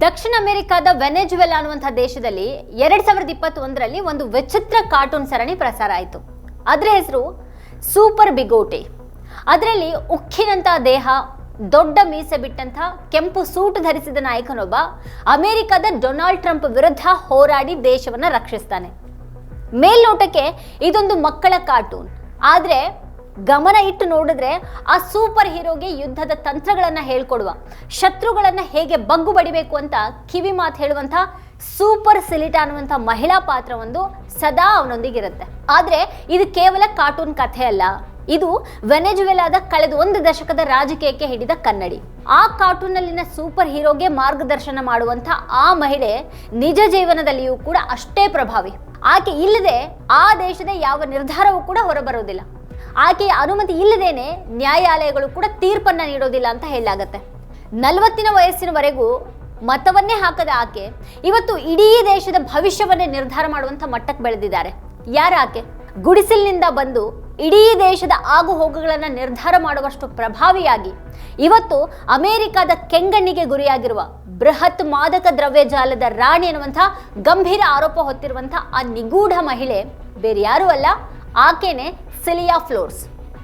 ದಕ್ಷಿಣ ಅಮೆರಿಕಾದ ವೆನೆಜುವೆಲ್ ಅನ್ನುವಂಥ ದೇಶದಲ್ಲಿ ಎರಡ್ ಸಾವಿರದ ಇಪ್ಪತ್ತೊಂದರಲ್ಲಿ ಒಂದು ವಿಚಿತ್ರ ಕಾರ್ಟೂನ್ ಸರಣಿ ಪ್ರಸಾರ ಆಯಿತು. ಅದರ ಹೆಸರು ಸೂಪರ್ ಬಿಗೋಟೆ. ಅದರಲ್ಲಿ ಉಕ್ಕಿನಂತ ದೇಹ, ದೊಡ್ಡ ಮೀಸೆ ಬಿಟ್ಟಂಥ ಕೆಂಪು ಸೂಟ್ ಧರಿಸಿದ ನಾಯಕನೊಬ್ಬ ಅಮೆರಿಕದ ಡೊನಾಲ್ಡ್ ಟ್ರಂಪ್ ವಿರುದ್ಧ ಹೋರಾಡಿ ದೇಶವನ್ನ ರಕ್ಷಿಸ್ತಾನೆ. ಮೇಲ್ನೋಟಕ್ಕೆ ಇದೊಂದು ಮಕ್ಕಳ ಕಾರ್ಟೂನ್. ಆದ್ರೆ ಗಮನ ಇಟ್ಟು ನೋಡಿದ್ರೆ ಆ ಸೂಪರ್ ಹೀರೋಗೆ ಯುದ್ಧದ ತಂತ್ರಗಳನ್ನ ಹೇಳ್ಕೊಡುವ, ಶತ್ರುಗಳನ್ನ ಹೇಗೆ ಬಗ್ಗು ಬಡಿಬೇಕು ಅಂತ ಕಿವಿ ಮಾತು ಹೇಳುವಂತ ಸೂಪರ್ ಸಿಲಿಟಾ ಅನ್ನುವಂಥ ಮಹಿಳಾ ಪಾತ್ರ ಒಂದು ಸದಾ ಅವನೊಂದಿಗಿರುತ್ತೆ. ಆದ್ರೆ ಇದು ಕೇವಲ ಕಾರ್ಟೂನ್ ಕಥೆ ಅಲ್ಲ, ಇದು ವೆನೆಜುವೆಲಾದ ಕಳೆದ ಒಂದು ದಶಕದ ರಾಜಕೀಯಕ್ಕೆ ಹಿಡಿದ ಕನ್ನಡಿ. ಆ ಕಾರ್ಟೂನ್ನಲ್ಲಿನ ಸೂಪರ್ ಹೀರೋಗೆ ಮಾರ್ಗದರ್ಶನ ಮಾಡುವಂತ ಆ ಮಹಿಳೆ ನಿಜ ಜೀವನದಲ್ಲಿಯೂ ಕೂಡ ಅಷ್ಟೇ ಪ್ರಭಾವಿ. ಆಕೆ ಇಲ್ಲದೆ ಆ ದೇಶದ ಯಾವ ನಿರ್ಧಾರವೂ ಕೂಡ ಹೊರಬರೋದಿಲ್ಲ ಆಕೆಯ ಅನುಮತಿ ಇಲ್ಲದೇನೆ ನ್ಯಾಯಾಲಯಗಳು ಕೂಡ ತೀರ್ಪನ್ನ ನೀಡೋದಿಲ್ಲ ಅಂತ ಹೇಳಲಾಗತ್ತೆ. ನಲವತ್ತಿನ ವಯಸ್ಸಿನವರೆಗೂ ಮತವನ್ನೇ ಹಾಕದ ಆಕೆ ಇವತ್ತು ಇಡೀ ದೇಶದ ಭವಿಷ್ಯವನ್ನೇ ನಿರ್ಧಾರ ಮಾಡುವಂತ ಮಟ್ಟಕ್ಕೆ ಬೆಳೆದಿದ್ದಾರೆ. ಯಾರ ಆಕೆ? ಗುಡಿಸಿಲಿನಿಂದ ಬಂದು ಇಡೀ ದೇಶದ ಆಗು ಹೋಗುಗಳನ್ನ ನಿರ್ಧಾರ ಮಾಡುವಷ್ಟು ಪ್ರಭಾವಿಯಾಗಿ ಇವತ್ತು ಅಮೆರಿಕದ ಕೆಂಗಣ್ಣಿಗೆ ಗುರಿಯಾಗಿರುವ ಬೃಹತ್ ಮಾದಕ ದ್ರವ್ಯ ಜಾಲದ ರಾಣಿ ಅನ್ನುವಂಥ ಗಂಭೀರ ಆರೋಪ ಹೊತ್ತಿರುವಂಥ ಆ ನಿಗೂಢ ಮಹಿಳೆ ಬೇರೆ ಯಾರೂ ಅಲ್ಲ, ಆಕೆನೆ ಸಿಲಿಯಾ ಫ್ಲೋರ್ಸ್.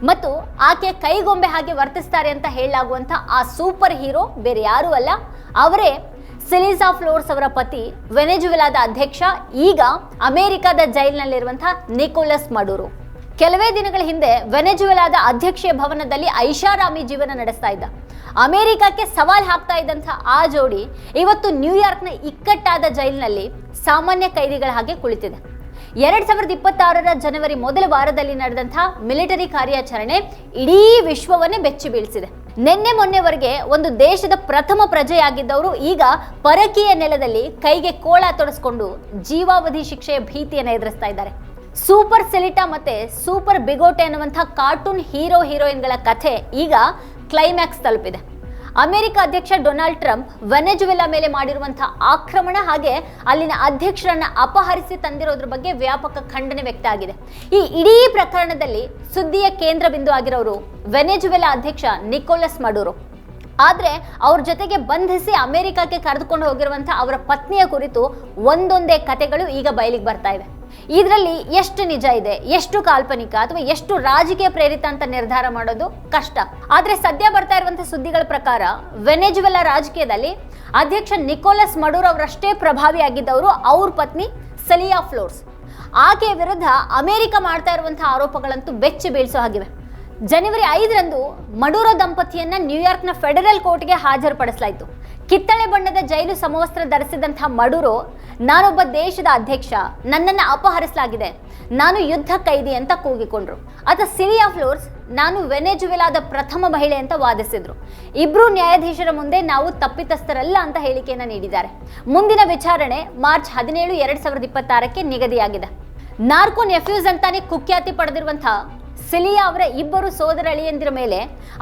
ಮತ್ತು ಆಕೆ ಕೈಗೊಂಬೆ ಹಾಗೆ ವರ್ತಿಸ್ತಾರೆ ಅಂತ ಹೇಳಲಾಗುವಂಥ ಆ ಸೂಪರ್ ಹೀರೋ ಬೇರೆ ಯಾರೂ ಅಲ್ಲ. ಅವರೇ ಸಿಲಿಸಾ ಫ್ಲೋರ್ಸ್ ಅವರ ಪತಿ, ವೆನೆಜುವೆಲಾದ ಅಧ್ಯಕ್ಷ, ಈಗ ಅಮೆರಿಕದ ಜೈಲಿನಲ್ಲಿರುವಂತಹ ನಿಕೋಲಸ್ ಮಡೂರು. ಕೆಲವೇ ದಿನಗಳ ಹಿಂದೆ ವೆನೆಜುವೆಲಾದ ಅಧ್ಯಕ್ಷೀಯ ಭವನದಲ್ಲಿ ಐಷಾರಾಮಿ ಜೀವನ ನಡೆಸ್ತಾ ಇದ್ದ. ಅಮೆರಿಕಕ್ಕೆ ಸವಾಲ್ ಹಾಕ್ತಾ ಇದ್ದಂಥ ಆ ಜೋಡಿ ಇವತ್ತು ನ್ಯೂಯಾರ್ಕ್ನ ಇಕ್ಕಟ್ಟಾದ ಜೈಲಿನಲ್ಲಿ ಸಾಮಾನ್ಯ ಕೈದಿಗಳ ಹಾಗೆ ಕುಳಿತಿದೆ. ಎರಡ್ ಸಾವಿರದ ಇಪ್ಪತ್ತಾರರ ಜನವರಿ ಮೊದಲ ವಾರದಲ್ಲಿ ನಡೆದಂತಹ ಮಿಲಿಟರಿ ಕಾರ್ಯಾಚರಣೆ ಇಡೀ ವಿಶ್ವವನ್ನೇ ಬೆಚ್ಚಿ ಬೀಳಿಸಿದೆ. ನಿನ್ನೆ ಮೊನ್ನೆವರೆಗೆ ಒಂದು ದೇಶದ ಪ್ರಥಮ ಪ್ರಜೆಯಾಗಿದ್ದವರು ಈಗ ಪರಕೀಯ ನೆಲದಲ್ಲಿ ಕೈಗೆ ಕೋಳ ತೊಡಸ್ಕೊಂಡು ಜೀವಾವಧಿ ಶಿಕ್ಷೆಯ ಭೀತಿಯನ್ನು ಎದುರಿಸ್ತಾ ಇದ್ದಾರೆ. ಸೂಪರ್ ಸೆಲಿಟಾ ಮತ್ತೆ ಸೂಪರ್ ಬಿಗೋಟೆ ಅನ್ನುವಂಥ ಕಾರ್ಟೂನ್ ಹೀರೋ ಹೀರೋಯಿನ್ಗಳ ಕಥೆ ಈಗ ಕ್ಲೈಮ್ಯಾಕ್ಸ್ ತಲುಪಿದೆ. ಅಮೆರಿಕ ಅಧ್ಯಕ್ಷ ಡೊನಾಲ್ಡ್ ಟ್ರಂಪ್ ವೆನೆಜುವೆಲಾ ಮೇಲೆ ಮಾಡಿರುವಂತಹ ಆಕ್ರಮಣ ಹಾಗೆ ಅಲ್ಲಿನ ಅಧ್ಯಕ್ಷರನ್ನ ಅಪಹರಿಸಿ ತಂದಿರೋದ್ರ ಬಗ್ಗೆ ವ್ಯಾಪಕ ಖಂಡನೆ ವ್ಯಕ್ತ ಆಗಿದೆ. ಈ ಇಡೀ ಪ್ರಕರಣದಲ್ಲಿ ಸುದ್ದಿಯ ಕೇಂದ್ರ ಬಿಂದು ಆಗಿರೋರು ವೆನೆಜುವೆಲಾ ಅಧ್ಯಕ್ಷ ನಿಕೋಲಸ್ ಮಡೂರು. ಆದರೆ ಅವ್ರ ಜೊತೆಗೆ ಬಂಧಿಸಿ ಅಮೆರಿಕಕ್ಕೆ ಕರೆದುಕೊಂಡು ಹೋಗಿರುವಂತಹ ಅವರ ಪತ್ನಿಯ ಕುರಿತು ಒಂದೊಂದೇ ಕತೆಗಳು ಈಗ ಬಯಲಿಗೆ ಬರ್ತಾ ಇವೆ. ಇದರಲ್ಲಿ ಎಷ್ಟು ನಿಜ ಇದೆ, ಎಷ್ಟು ಕಾಲ್ಪನಿಕ ಅಥವಾ ಎಷ್ಟು ರಾಜಕೀಯ ಪ್ರೇರಿತ ಅಂತ ನಿರ್ಧಾರ ಮಾಡೋದು ಕಷ್ಟ. ಆದರೆ ಸದ್ಯ ಬರ್ತಾ ಇರುವಂತಹ ಸುದ್ದಿಗಳ ಪ್ರಕಾರ ವೆನೆಜುವೆಲಾ ರಾಜಕೀಯದಲ್ಲಿ ಅಧ್ಯಕ್ಷ ನಿಕೋಲಸ್ ಮಡೂರ್ ಅವರಷ್ಟೇ ಪ್ರಭಾವಿಯಾಗಿದ್ದವರು ಅವ್ರ ಪತ್ನಿ ಸಲಿಯಾ ಫ್ಲೋರ್ಸ್. ಆಕೆಯ ವಿರುದ್ಧ ಅಮೆರಿಕ ಮಾಡ್ತಾ ಇರುವಂತಹ ಆರೋಪಗಳಂತೂ ಬೆಚ್ಚಿ ಬೀಳಿಸೋ ಹಾಗಿವೆ. ಜನವರಿ ಐದರಂದು ಮಡೂರೋ ದಂಪತಿಯನ್ನ ನ್ಯೂಯಾರ್ಕ್ನ ಫೆಡರಲ್ ಕೋರ್ಟ್ಗೆ ಹಾಜರುಪಡಿಸಲಾಯಿತು. ಕಿತ್ತಳೆ ಬಣ್ಣದ ಜೈಲು ಸಮವಸ್ತ್ರ ಧರಿಸಿದಂತಹ ಮಡೂರೋ ನಾನೊಬ್ಬ ದೇಶದ ಅಧ್ಯಕ್ಷ. ನನ್ನನ್ನು ಅಪಹರಿಸಲಾಗಿದೆ. ನಾನು ಯುದ್ಧ ಕೈದಿ ಅಂತ ಕೂಗಿಕೊಂಡ್ರು. ಆತ ಸಿರಿಯಾ ಫ್ಲೋರ್ಸ್ ನಾನು ವೆನೆಜುವೆಲಾದ ಪ್ರಥಮ ಮಹಿಳೆ ಅಂತ ವಾದಿಸಿದ್ರು. ಇಬ್ರು ನ್ಯಾಯಾಧೀಶರ ಮುಂದೆ ನಾವು ತಪ್ಪಿತಸ್ಥರಲ್ಲ ಅಂತ ಹೇಳಿಕೆಯನ್ನು ನೀಡಿದ್ದಾರೆ. ಮುಂದಿನ ವಿಚಾರಣೆ ಮಾರ್ಚ್ ಹದಿನೇಳು, ಎರಡ್ ಸಾವಿರದ ಇಪ್ಪತ್ತಾರಕ್ಕೆ ನಿಗದಿಯಾಗಿದೆ. ನಾರ್ಕೋ ನೆಫ್ಯೂಸ್ ಅಂತಾನೆ ಕುಖ್ಯಾತಿ ಪಡೆದಿರುವಂತಹ ಸಿಲಿಯಾ ಅವರ ಇಬ್ಬರು ಸೋದರಳಿಯಂದಿರ ಮೇಲೆ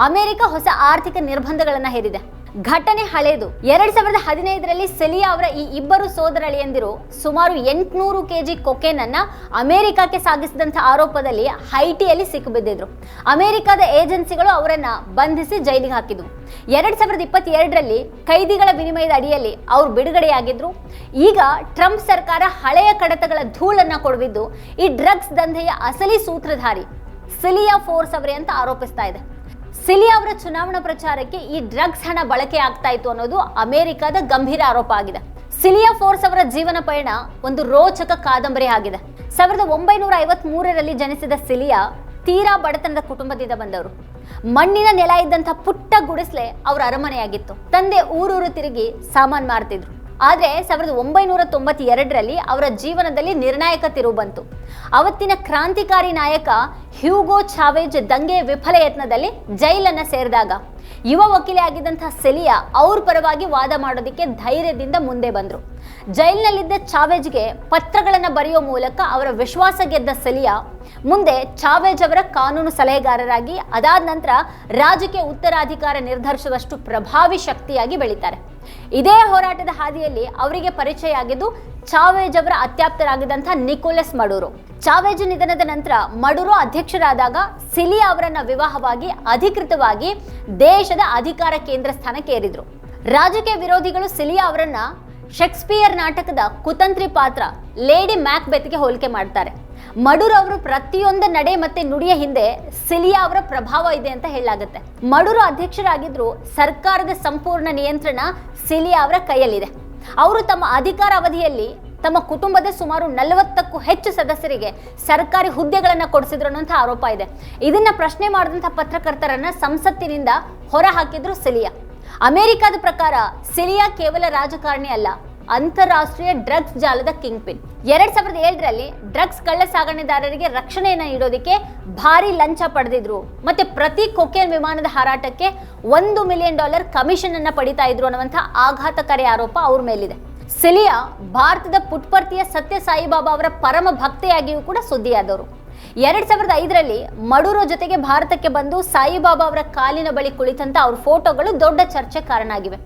ಅಮೆರಿಕ ಹೊಸ ಆರ್ಥಿಕ ನಿರ್ಬಂಧಗಳನ್ನು ಹೇರಿದೆ. ಘಟನೆ ಹಳೇದು. ಎರಡ್ ಸಾವಿರದ ಹದಿನೈದರಲ್ಲಿ ಸೆಲಿಯಾ ಅವರ ಈ ಇಬ್ಬರು ಸೋದರಳಿಯಂದಿರು ಸುಮಾರು ಎಂಟುನೂರು ಕೆಜಿ ಕೊಕೇನ್ ಅನ್ನ ಅಮೆರಿಕಕ್ಕೆ ಸಾಗಿಸಿದಂಥ ಆರೋಪದಲ್ಲಿ ಹೈಟಿಯಲ್ಲಿ ಸಿಕ್ಕಿಬಿದ್ದಿದ್ರು ಅಮೆರಿಕದ ಏಜೆನ್ಸಿಗಳು ಅವರನ್ನ ಬಂಧಿಸಿ ಜೈಲಿಗೆ ಹಾಕಿದ್ವು ಎರಡ್ ಸಾವಿರದ ಇಪ್ಪತ್ತೆರಡರಲ್ಲಿ ಕೈದಿಗಳ ವಿನಿಮಯದ ಅಡಿಯಲ್ಲಿ ಅವರು ಬಿಡುಗಡೆಯಾಗಿದ್ರು. ಈಗ ಟ್ರಂಪ್ ಸರ್ಕಾರ ಹಳೆಯ ಕಡತಗಳ ಧೂಳನ್ನ ಕೊಡುವಿದ್ದು ಈ ಡ್ರಗ್ಸ್ ದಂಧೆಯ ಅಸಲಿ ಸೂತ್ರಧಾರಿ ಸಿಲಿಯಾ ಫೋರ್ಸ್ ಅವರೇ ಅಂತ ಆರೋಪಿಸ್ತಾ ಇದೆ. ಸಿಲಿಯಾ ಅವರ ಚುನಾವಣಾ ಪ್ರಚಾರಕ್ಕೆ ಈ ಡ್ರಗ್ಸ್ ಹಣ ಬಳಕೆ ಆಗ್ತಾ ಇತ್ತು ಅನ್ನೋದು ಅಮೆರಿಕದ ಗಂಭೀರ ಆರೋಪ ಆಗಿದೆ. ಸಿಲಿಯಾ ಫೋರ್ಸ್ ಅವರ ಜೀವನ ಪಯಣ ಒಂದು ರೋಚಕ ಕಾದಂಬರಿ ಆಗಿದೆ. ಸಾವಿರದ ಒಂಬೈನೂರ ಐವತ್ ಮೂರರಲ್ಲಿ ಜನಿಸಿದ ಸಿಲಿಯಾ ತೀರಾ ಬಡತನದ ಕುಟುಂಬದಿಂದ ಬಂದವರು. ಮಣ್ಣಿನ ನೆಲ ಇದ್ದಂಥ ಪುಟ್ಟ ಗುಡಿಸ್ಲೆ ಅವರ ಅರಮನೆಯಾಗಿತ್ತು. ತಂದೆ ಊರೂರು ತಿರುಗಿ ಸಾಮಾನು ಮಾರ್ತಿದ್ರು. ಆದರೆ ಸಾವಿರದ ಒಂಬೈನೂರ ತೊಂಬತ್ತೆರಡರಲ್ಲಿ ಅವರ ಜೀವನದಲ್ಲಿ ನಿರ್ಣಾಯಕ ತಿರುವು ಬಂತು. ಅವತ್ತಿನ ಕ್ರಾಂತಿಕಾರಿ ನಾಯಕ ಹ್ಯೂಗೋ ಚಾವೇಜ್ ದಂಗೆ ವಿಫಲ ಯತ್ನದಲ್ಲಿ ಜೈಲನ್ನು ಸೇರಿದಾಗ ಯುವ ವಕೀಲೆ ಆಗಿದ್ದಂತಹ ಸೆಲಿಯಾ ಅವ್ರ ಪರವಾಗಿ ವಾದ ಮಾಡೋದಕ್ಕೆ ಧೈರ್ಯದಿಂದ ಮುಂದೆ ಬಂದರು. ಜೈಲಿನಲ್ಲಿದ್ದ ಚಾವೇಜ್ಗೆ ಪತ್ರಗಳನ್ನು ಬರೆಯೋ ಮೂಲಕ ಅವರ ವಿಶ್ವಾಸ ಗೆದ್ದ ಸೆಲಿಯಾ ಮುಂದೆ ಚಾವೇಜ್ ಅವರ ಕಾನೂನು ಸಲಹೆಗಾರರಾಗಿ, ಅದಾದ ನಂತರ ರಾಜಕೀಯ ಉತ್ತರಾಧಿಕಾರ ನಿರ್ಧರಿಸುವಷ್ಟು ಪ್ರಭಾವಿ ಶಕ್ತಿಯಾಗಿ ಬೆಳೀತಾರೆ. ಇದೇ ಹೋರಾಟದ ಹಾದಿಯಲ್ಲಿ ಅವರಿಗೆ ಪರಿಚಯ ಆಗಿದ್ದು ಚಾವೇಜ್ ಅವರ ಅತ್ಯಾಪ್ತರಾಗಿದ್ದಂಥ ನಿಕೋಲಸ್ ಮಡೂರು. ಚಾವೇಜ್ ನಿಧನದ ನಂತರ ಮಡೂರು ಅಧ್ಯಕ್ಷರಾದಾಗ ಸಿಲಿಯಾ ಅವರನ್ನ ವಿವಾಹವಾಗಿ ಅಧಿಕೃತವಾಗಿ ದೇಶದ ಅಧಿಕಾರ ಕೇಂದ್ರ ಸ್ಥಾನಕ್ಕೆ ಏರಿದ್ರು ರಾಜಕೀಯ ವಿರೋಧಿಗಳು ಸಿಲಿಯಾ ಅವರನ್ನ ಶೇಕ್ಸ್ಪಿಯರ್ ನಾಟಕದ ಕುತಂತ್ರಿ ಪಾತ್ರ ಲೇಡಿ ಮ್ಯಾಕ್ಬೆತ್ಗೆ ಹೋಲಿಕೆ ಮಾಡ್ತಾರೆ. ಮಡೂರ್ ಅವರು ಪ್ರತಿಯೊಂದು ನಡೆ ಮತ್ತೆ ನುಡಿಯ ಹಿಂದೆ ಸಿಲಿಯಾ ಅವರ ಪ್ರಭಾವ ಇದೆ ಅಂತ ಹೇಳಲಾಗುತ್ತೆ. ಮಡೂರು ಅಧ್ಯಕ್ಷರಾಗಿದ್ರು ಸರ್ಕಾರದ ಸಂಪೂರ್ಣ ನಿಯಂತ್ರಣ ಸಿಲಿಯಾ ಅವರ ಕೈಯಲ್ಲಿದೆ. ಅವರು ತಮ್ಮ ಅಧಿಕಾರ ಅವಧಿಯಲ್ಲಿ ತಮ್ಮ ಕುಟುಂಬದ ಸುಮಾರು ನಲವತ್ತಕ್ಕೂ ಹೆಚ್ಚು ಸದಸ್ಯರಿಗೆ ಸರ್ಕಾರಿ ಹುದ್ದೆಗಳನ್ನು ಕೊಡಿಸಿದ್ರು ಅನ್ನೋಂಥ ಆರೋಪ ಇದೆ. ಇದನ್ನ ಪ್ರಶ್ನೆ ಮಾಡಿದಂಥ ಪತ್ರಕರ್ತರನ್ನ ಸಂಸತ್ತಿನಿಂದ ಹೊರ ಹಾಕಿದ್ರು ಸಿಲಿಯಾ. ಅಮೆರಿಕದ ಪ್ರಕಾರ ಸಿಲಿಯಾ ಕೇವಲ ರಾಜಕಾರಣಿ ಅಲ್ಲ, ಅಂತಾರಾಷ್ಟ್ರೀಯ ಡ್ರಗ್ಸ್ ಜಾಲದ ಕಿಂಗ್ ಪಿನ್ ಎರಡ್ ಸಾವಿರದ ಏಳರಲ್ಲಿ ಡ್ರಗ್ಸ್ ಕಳ್ಳ ಸಾಗಣೆದಾರರಿಗೆ ರಕ್ಷಣೆಯನ್ನ ನೀಡೋದಕ್ಕೆ ಭಾರಿ ಲಂಚ ಪಡೆದಿದ್ರು. ಮತ್ತೆ ಪ್ರತಿ ಕೊಕೇನ್ ವಿಮಾನದ ಹಾರಾಟಕ್ಕೆ ಒಂದು ಮಿಲಿಯನ್ ಡಾಲರ್ ಕಮಿಷನ್ ಅನ್ನ ಪಡಿತಾ ಇದ್ರು ಅನ್ನುವಂಥ ಆಘಾತಕಾರಿ ಆರೋಪ ಅವ್ರ ಮೇಲಿದೆ. ಸಿಲಿಯಾ ಭಾರತದ ಪುಟ್ಪರ್ತಿಯ ಸತ್ಯ ಸಾಯಿಬಾಬಾ ಅವರ ಪರಮ ಭಕ್ತೆಯಾಗಿಯೂ ಕೂಡ ಸುದ್ದಿಯಾದವರು. ಎರಡ್ ಸಾವಿರದ ಐದರಲ್ಲಿ ಮಡೂರೋ ಜೊತೆಗೆ ಭಾರತಕ್ಕೆ ಬಂದು ಸಾಯಿಬಾಬಾ ಅವರ ಕಾಲಿನ ಬಳಿ ಕುಳಿತಂತ ಅವ್ರ ಫೋಟೋಗಳು ದೊಡ್ಡ ಚರ್ಚೆ ಕಾರಣ ಆಗಿವೆ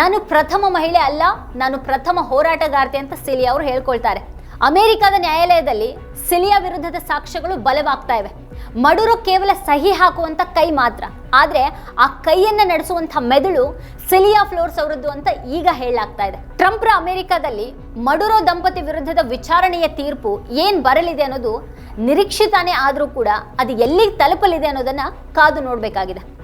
ನಾನು ಪ್ರಥಮ ಮಹಿಳೆ ಅಲ್ಲ, ನಾನು ಪ್ರಥಮ ಹೋರಾಟಗಾರ್ತಿ ಅಂತ ಸಿಲಿಯಾ ಅವರು ಹೇಳ್ಕೊಳ್ತಾರೆ. ಅಮೆರಿಕದ ನ್ಯಾಯಾಲಯದಲ್ಲಿ ಸಿಲಿಯಾ ವಿರುದ್ಧದ ಸಾಕ್ಷ್ಯಗಳು ಬಲವಾಗ್ತಾ ಇವೆ. ಮಡುರು ಕೇವಲ ಸಹಿ ಹಾಕುವಂಥ ಕೈ ಮಾತ್ರ. ಆದರೆ ಆ ಕೈಯನ್ನು ನಡೆಸುವಂಥ ಮೆದುಳು ಸಿಲಿಯಾ ಫ್ಲೋರ್ಸ್ ಅವರದ್ದು ಅಂತ ಈಗ ಹೇಳಲಾಗ್ತಾ ಇದೆ. ಟ್ರಂಪ್ರ ಅಮೆರಿಕದಲ್ಲಿ ಮಡುರೋ ದಂಪತಿ ವಿರುದ್ಧದ ವಿಚಾರಣೆಯ ತೀರ್ಪು ಏನು ಬರಲಿದೆ ಅನ್ನೋದು ನಿರೀಕ್ಷಿತಾನೇ ಆದರೂ ಕೂಡ ಅದು ಎಲ್ಲಿಗೆ ತಲುಪಲಿದೆ ಅನ್ನೋದನ್ನು ಕಾದು ನೋಡಬೇಕಾಗಿದೆ.